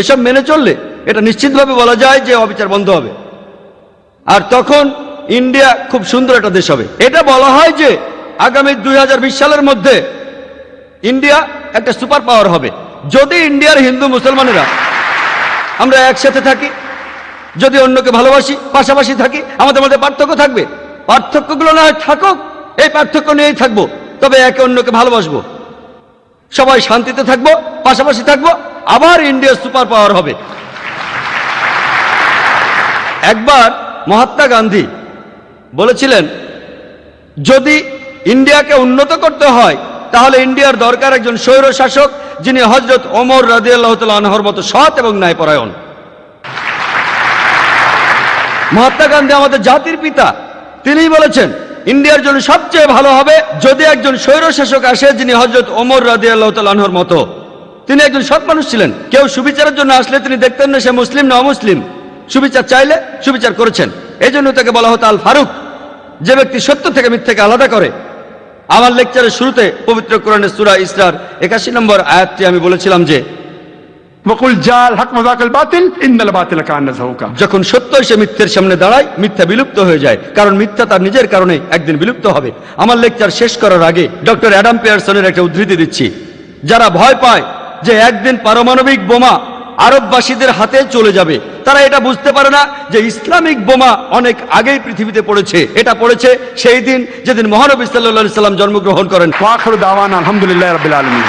এসব মেনে চললে এটা নিশ্চিতভাবে বলা যায় যে অবিচার বন্ধ হবে। আর তখন ইন্ডিয়া খুব সুন্দর একটা দেশ হবে। এটা বলা হয় যে আগামী দুই হাজার বিশ সালের মধ্যে ইন্ডিয়া একটা সুপার পাওয়ার হবে। যদি ইন্ডিয়ার হিন্দু মুসলমানেরা আমরা একসাথে থাকি, যদি অন্যকে ভালোবাসি, পাশাপাশি থাকি, আমাদের মধ্যে পার্থক্য থাকবে। পার্থক্যগুলো না হয় থাকুক, এই পার্থক্য নিয়েই থাকব। তবে একে অন্যকে ভালোবাসবো। সবাই শান্তিতে থাকব, পাশাপাশি থাকব আবার ইন্ডিয়া সুপার পাওয়ার হবে। একবার মহাত্মা গান্ধী বলেছিলেন, যদি ইন্ডিয়াকে উন্নত করতে হয়, তাহলে ইন্ডিয়ার দরকার একজন স্বৈর শাসক, যিনি হজরত ওমর রাজিয়াল্লাহ আনহর মতো সৎ এবং ন্যায়পরায়ণ। মহাত্মা গান্ধী আমাদের জাতির পিতা তিনি বলেছেন, ইন্ডিয়ার জন্য সবচেয়ে ভালো হবে যদি একজন স্বৈর শাসক আসে, যিনি হজরত ওমর রাজি আল্লাহ তালহর মতো। তিনি একজন সৎ মানুষ ছিলেন। কেউ সুবিচারের জন্য আসলে তিনি দেখতেন না সে মুসলিম না অমুসলিম। সুবিচার চাইলে সুবিচার করেছেন। এই জন্য তাকে বলা হতো আল ফারুক। যে ব্যক্তি সত্য থেকে মিথ্যাকে আলাদা করে। আমার লেকচারের শুরুতে পবিত্র কোরআনের সুরা ইসরার একাশি নম্বর আয়াতটি আমি বলেছিলাম যে যখন সত্য সে মিথ্যের সামনে দাঁড়ায় মিথ্যা বিলুপ্ত হয়ে যায়। কারণ মিথ্যা তার নিজের কারণে একদিন বিলুপ্ত হবে। আমার লেকচার শেষ করার আগে ডক্টর অ্যাডাম পেয়ারসনের একটা উদ্ধৃতি দিচ্ছি। যারা ভয় পায় যে একদিন পারমাণবিক বোমা আরববাসীদের হাতে চলে যাবে। তারা এটা বুঝতে পারে না যে ইসলামিক বোমা অনেক আগেই পৃথিবীতে পড়েছে। এটা পড়েছে সেই দিন যেদিন মহানবী সাল্লাহ সাল্লাম জন্মগ্রহণ করেন। আলহামদুলিল্লাহ রবিল আলমী